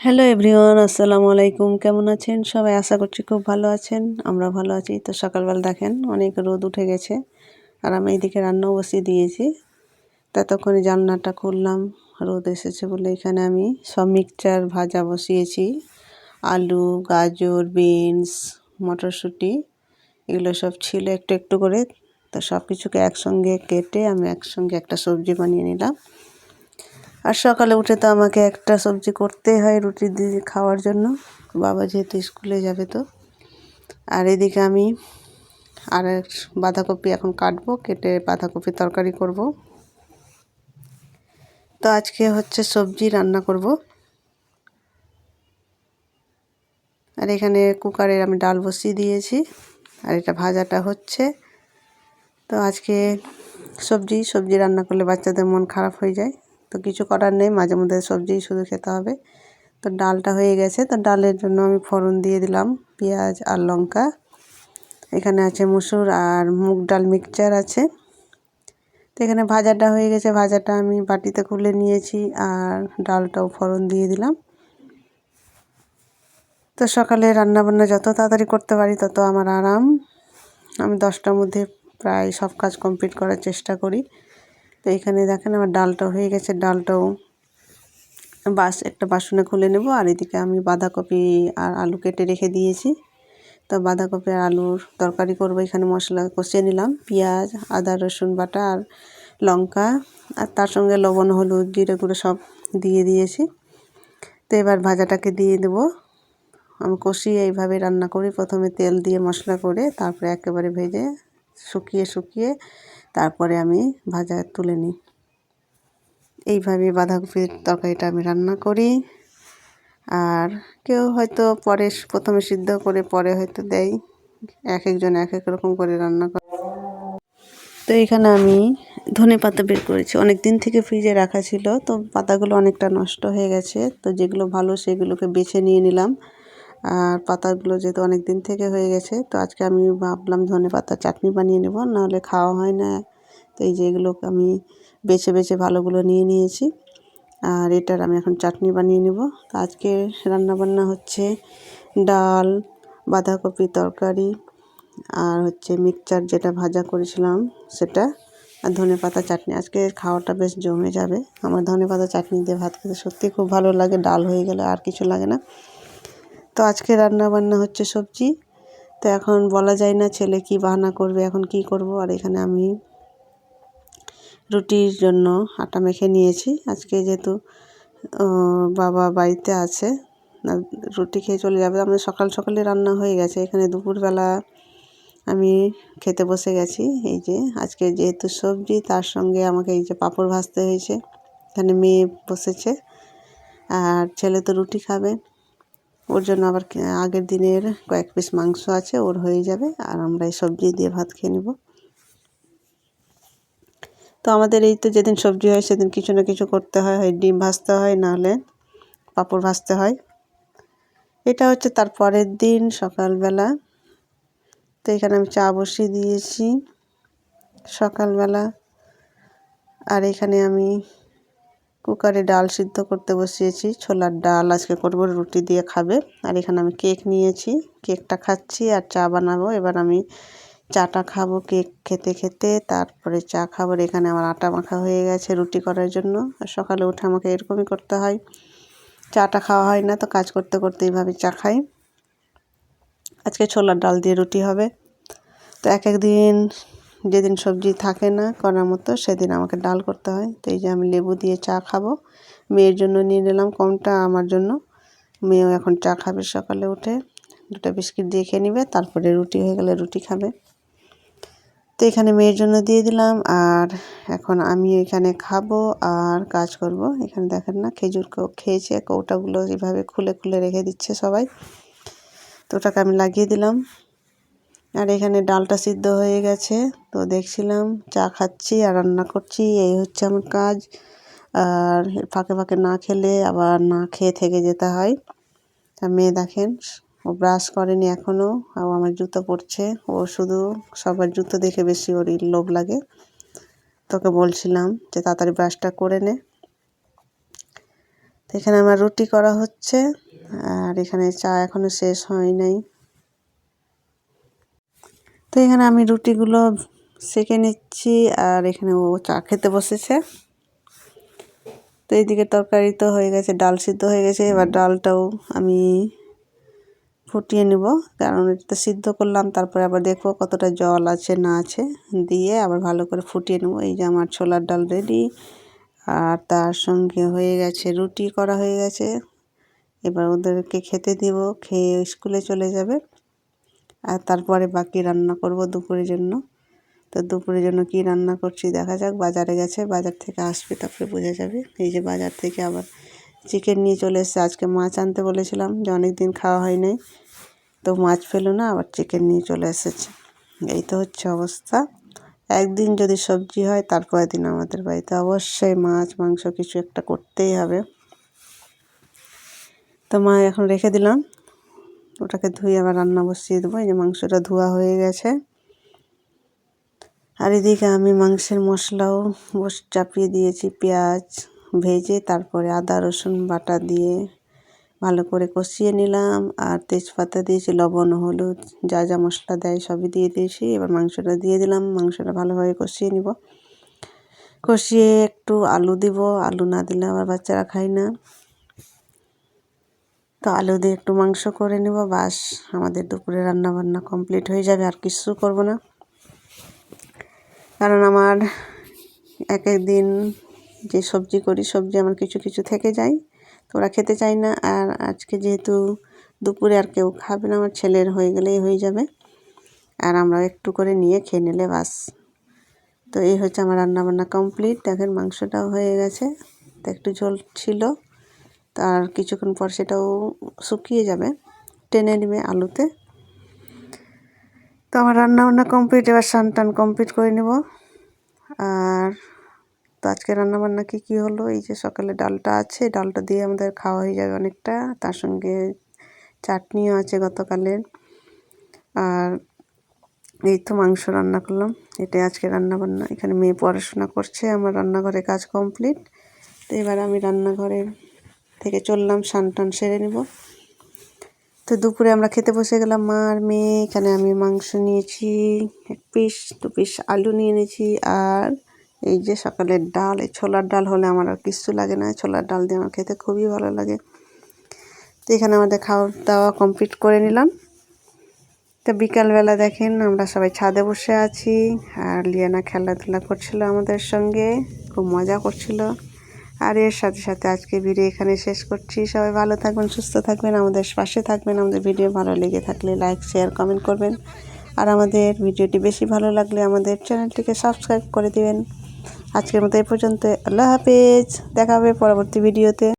Hello everyone আসসালামু আলাইকুম কেমন আছেন? সবাই আশা করছি খুব ভালো আছেন। আমরা ভালো আছি। তো সকালবেলা দেখেন, অনেক রোদ উঠে গেছে। আর আমি এইদিকে রান্নাও বসিয়ে দিয়েছি। ততক্ষণে জানলাটা খুললাম। রোদ এসেছে বলে এখানে আমি সব মিক্সচার ভাজা বসিয়েছি। আলু, গাজর বিনস মটরশুঁটি, এগুলো সব ছিল একটু একটু করে। তো সব কিছুকে একসঙ্গে কেটে আমি একসঙ্গে একটা সবজি বানিয়ে নিলাম। আর সকালে উঠে তো আমাকে একটা সবজি করতেই হয় রুটি দিয়ে খাওয়ার জন্য। বাবা যেহেতু স্কুলে যাবে তো। আর এদিকে আমি আর বাঁধাকপি এখন কাটবো, কেটে বাঁধাকপি তরকারি করব। তো আজকে হচ্ছে সবজি রান্না করব। আর এখানে কুকারে আমি ডাল বসিয়ে দিয়েছি। আর এটা ভাজাটা হচ্ছে। তো আজকে সবজি সবজি রান্না করলে বাচ্চাদের মন খারাপ হয়ে যায়। তো কিছু করার নেই, মাঝে মধ্যে সবজি শুধু খেতে হবে। তো ডালটা হয়ে গেছে, তো ডালের জন্য আমি ফোড়ন দিয়ে দিলাম, পেঁয়াজ আর লঙ্কা। এখানে আছে মুসুর আর মুগ ডাল মিক্সচার আছে। তো এখানে ভাজাটা হয়ে গেছে, ভাজাটা আমি বাটিতে খুলে নিয়েছি আর ডালটাও ফোড়ন দিয়ে দিলাম। তো সকালে রান্নাবান্না যত তাড়াতাড়ি করতে পারি তত আমার আরাম। আমি দশটার মধ্যে প্রায় সব কাজ কমপ্লিট করার চেষ্টা করি। তো এখানে দেখেন আমার ডালটা হয়ে গেছে, ডালটাও বাস, একটা বাসনে খুলে নেব আর এদিকে আমি বাঁধাকপি আর আলু কেটে রেখে দিয়েছি। তো বাঁধাকপি আর আলুর তরকারি করব, এখানে মশলা কষিয়ে নিলাম, পেঁয়াজ, আদা, রসুন বাটা আর লঙ্কা আর তার সঙ্গে লবণ, হলুদ, জিরে গুঁড়ো সব দিয়ে দিয়েছি। তো এবার ভাজাটাকে দিয়ে দেব। আমি কষিয়ে এইভাবে রান্না করি, প্রথমে তেল দিয়ে মশলা করে তারপরে একেবারে ভেজে শুকিয়ে শুকিয়ে তারপরে আমি ভাজা তুলে নিই। এইভাবে বাঁধাকপির তরকারিটা আমি রান্না করি। আর কেউ হয়তো পরে প্রথমে সিদ্ধ করে পরে হয়তো দেয়। এক একজন এক এক রকম করে রান্না করে। তো এখানে আমি ধনে পাতা বের করেছি। অনেক দিন থেকে ফ্রিজে রাখা ছিল, তো পাতাগুলো অনেকটা নষ্ট হয়ে গেছে। তো যেগুলো ভালো সেগুলোকে বেছে নিয়ে নিলাম। আর পাতাগুলো যেহেতু অনেক দিন থেকে হয়ে গেছে, তো আজকে আমি ভাবলাম ধনে পাতা চাটনি বানিয়ে নেব, নাহলে খাওয়া হয় না। তো এই যে এগুলো আমি বেছে বেছে ভালোগুলো নিয়ে নিয়েছি, আর এটার আমি এখন চাটনি বানিয়ে নেব। তো আজকে রান্নাবান্না হচ্ছে ডাল, বাঁধাকপি তরকারি, আর হচ্ছে মিক্সচার যেটা ভাজা করেছিলাম সেটা, আর ধনে পাতা চাটনি। আজকে খাওয়াটা বেশ জমে যাবে। আমার ধনে পাতা চাটনি দিয়ে ভাত খেতে সত্যি খুব ভালো লাগে, ডাল হয়ে গেলে আর কিছু লাগে না। তো আজকে রান্না বান্না হচ্ছে সবজি। তো এখন বলা যায় না ছেলে কি বাহানা করবে, এখন কি করব? আর এখানে আমি রুটির জন্য আটা মেখে নিয়েছি। আজকে যেহেতু বাবা বাড়িতে আছে রুটি খেয়ে চলে যাবে। আমাদের সকাল সকালে রান্না হয়ে গেছে। এখানে দুপুরবেলা আমি খেতে বসে গেছি। এই যে, আজকে যেহেতু সবজি, তার সঙ্গে আমাকে এই যে পাঁপড় ভাজতে হয়েছে। এখানে মেয়ে বসেছে, আর ছেলে তো রুটি খাবে। ওর জন্য আবার আগের দিনের কয়েক পিস মাংস আছে, ওর হয়ে যাবে আর আমরা এই সবজি দিয়ে ভাত খেয়ে নেব। তো আমাদের এই তো যেদিন সবজি হয় সেদিন কিছু না কিছু করতে হয় হয় ডিম ভাজতে হয় নাহলে পাঁপড় ভাজতে হয়। এটা হচ্ছে তার পরের দিন সকালবেলা। তো এখানে আমি চা বসিয়ে দিয়েছি সকালবেলা। আর এখানে আমি কুকারে ডাল সিদ্ধ করতে বসিয়েছি, ছোলার ডাল আজকে করব, রুটি দিয়ে খাবে। আর এখানে আমি কেক নিয়েছি, কেকটা খাচ্ছি আর চা বানাবো। এবার আমি চাটা খাব কেক খেতে খেতে, তারপরে চা খাবার এখানে আমার আটা মাখা হয়ে গেছে রুটি করার জন্য। আর সকালে উঠে আমাকে এরকমই করতে হয়। চাটা খাওয়া হয় না তো কাজ করতে করতে এইভাবে চা খাই। আজকে ছোলার ডাল দিয়ে রুটি হবে। তো এক এক দিন যেদিন সবজি থাকে না করার মতো, সেদিন আমাকে ডাল করতে হয়। তো এই যে আমি লেবু দিয়ে চা খাব। মেয়ের জন্য নিয়ে নিলাম কমটা, আমার জন্য। মেয়েও এখন চা খাবে সকালে উঠে। দুটো বিস্কিট দিয়ে খেয়ে নেবে, তারপরে রুটি হয়ে গেলে রুটি খাবে। তো এখানে মেয়ের জন্য দিয়ে দিলাম, আর এখন আমি এখানে খাব আর কাজ করব। এখানে দেখেন না, খেজুর খেয়েছে, কৌটাগুলো এভাবে খুলে খুলে রেখে দিচ্ছে সবাই। তো ওটাকে আমি লাগিয়ে দিলাম। আর এখানে ডালটা সিদ্ধ হয়ে গেছে। তো দেখছিলাম, চা খাচ্ছি আর রান্না করছি, এই হচ্ছে আমার কাজ। আর ফাঁকে ফাঁকে না খেলে আবার না খেয়ে থেকে যেতে হয়। তা মেয়ে দেখেন, ও ব্রাশ করেনি এখনও আর আমার জুতো পরছে। ও শুধু সবার জুতো দেখে বেশি ওর লোভ লাগে। তোকে বলছিলাম যে তাড়াতাড়ি ব্রাশটা করে নে। তো এখানে আমার রুটি করা হচ্ছে, আর এখানে চা এখনও শেষ হয় নাই। তো এখানে আমি রুটিগুলো সেঁকে নিচ্ছি আর এখানে ও চা খেতে বসেছে। তো এইদিকে তরকারি তো হয়ে গেছে, ডাল সিদ্ধ হয়ে গেছে। এবার ডালটাও আমি ফুটিয়ে নেব, কারণ এটা সিদ্ধ করলাম, তারপরে আবার দেখব কতটা জল আছে, না আছে, দিয়ে আবার ভালো করে ফুটিয়ে নেব। এই যে আমার ছোলার ডাল রেডি, আর তার সঙ্গে হয়ে গেছে, রুটি করা হয়ে গেছে। এবার ওদেরকে খেতে দিব, খেয়ে স্কুলে চলে যাবে। আর তারপরে বাকি রান্না করব দুপুরের জন্য। তো দুপুরের জন্য কি রান্না করছি দেখা যাক, বাজারে গেছে, বাজার থেকে আসবে তারপরে বোঝা যাবে। এই যে বাজার থেকে আবার চিকেন নিয়ে চলে এসছে। আজকে মাছ আনতে বলেছিলাম যে অনেক দিন খাওয়া হয় নাই, তো মাছ পেল না, আবার চিকেন নিয়ে চলে এসেছে। এই তো হচ্ছে অবস্থা। একদিন যদি সবজি হয় তারপরের দিন আমাদের বাড়িতে অবশ্যই মাছ, মাংস কিছু একটা করতেই হবে। তো মা এখন রেখে দিলাম। ওটাকে ধুয়ে আবার রান্না বসিয়ে দেবো। এই যে মাংসটা ধোয়া হয়ে গেছে। আর এদিকে আমি মাংসের মশলাও বস চাপিয়ে দিয়েছি। পেঁয়াজ, ভেজে তারপরে আদা, রসুন বাটা দিয়ে ভালো করে কষিয়ে নিলাম। আর তেজপাতা দিয়েছি, লবণ, হলুদ, যা যা মশলা দেয় সবই দিয়ে দিয়েছি। এবার মাংসটা দিয়ে দিলাম। মাংসটা ভালোভাবে কষিয়ে নিব। কষিয়ে একটু আলু দিব। আলু না দিলে আবার বাচ্চারা খায় না। তো আলু দিয়ে একটু মাংস করে নেব, বাস। আমাদের দুপুরে রান্না বান্না কমপ্লিট হয়ে যাবে, আর কিছু করব না। কারণ আমার এক এক দিন যে সবজি করি, সবজি আমার কিছু কিছু থেকে যায়, তো ওরা খেতে চায় না। আর আজকে যেহেতু দুপুরে আর কেউ খাবে না, আমার ছেলের হয়ে গেলেই হয়ে যাবে। আর আমরা একটু করে নিয়ে খেয়ে নিলে, বাস। তো এই হচ্ছে আমার রান্নাবান্না কমপ্লিট। দেখেন মাংসটাও হয়ে গেছে। তো একটু ঝোল ছিল। তার কিছুক্ষণ পর সেটাও শুকিয়ে যাবে টেনে নেবে আলুতে। তো আমার রান্নাবান্না কমপ্লিট এবার সান টান কমপ্লিট করে নেব। আর তো আজকে রান্নাবান্না কী কী হলো? এই যে সকালে ডালটা আছে, ডালটা দিয়ে আমাদের খাওয়া হয়ে যাবে অনেকটা। তার সঙ্গে চাটনিও আছে গতকালের। আর এই তো মাংস রান্না করলাম, এটাই আজকে রান্নাবান্না। এখানে মেয়ে পড়াশোনা করছে, আমার রান্নাঘরে কাজ কমপ্লিট তো এবার আমি রান্নাঘরে থেকে চললাম সান টান সেরে নেব। তো দুপুরে আমরা খেতে বসে গেলাম, মা আর মেয়ে। এখানে আমি মাংস নিয়েছি, এক পিস, দু পিস আলু নিয়ে নিয়েছি আর এই যে সকালের ডাল, এই ছোলার ডাল হলে আমার আর কিচ্ছু লাগে না। ছোলার ডাল দিয়ে আমার খেতে খুবই ভালো লাগে। তো এখানে আমাদের খাওয়া দাওয়া কমপ্লিট করে নিলাম। তো বিকালবেলা দেখেন আমরা সবাই ছাদে বসে আছি আর লিয়ানা খেলাধুলা করছিল আমাদের সঙ্গে, খুব মজা করছিল। আর এর সাথে সাথে আজকে ভিডিও এখানে শেষ করছি। সবাই ভালো থাকবেন, সুস্থ থাকবেন, আমাদের পাশে থাকবেন। আমাদের ভিডিও ভালো লেগে থাকলে লাইক শেয়ার কমেন্ট করবেন। আর আমাদের ভিডিওটি বেশি ভালো লাগলে আমাদের চ্যানেলটিকে সাবস্ক্রাইব করে দিবেন। আজকের মতো এ পর্যন্ত, আল্লাহ হাফেজ। দেখা হবে পরবর্তী ভিডিওতে।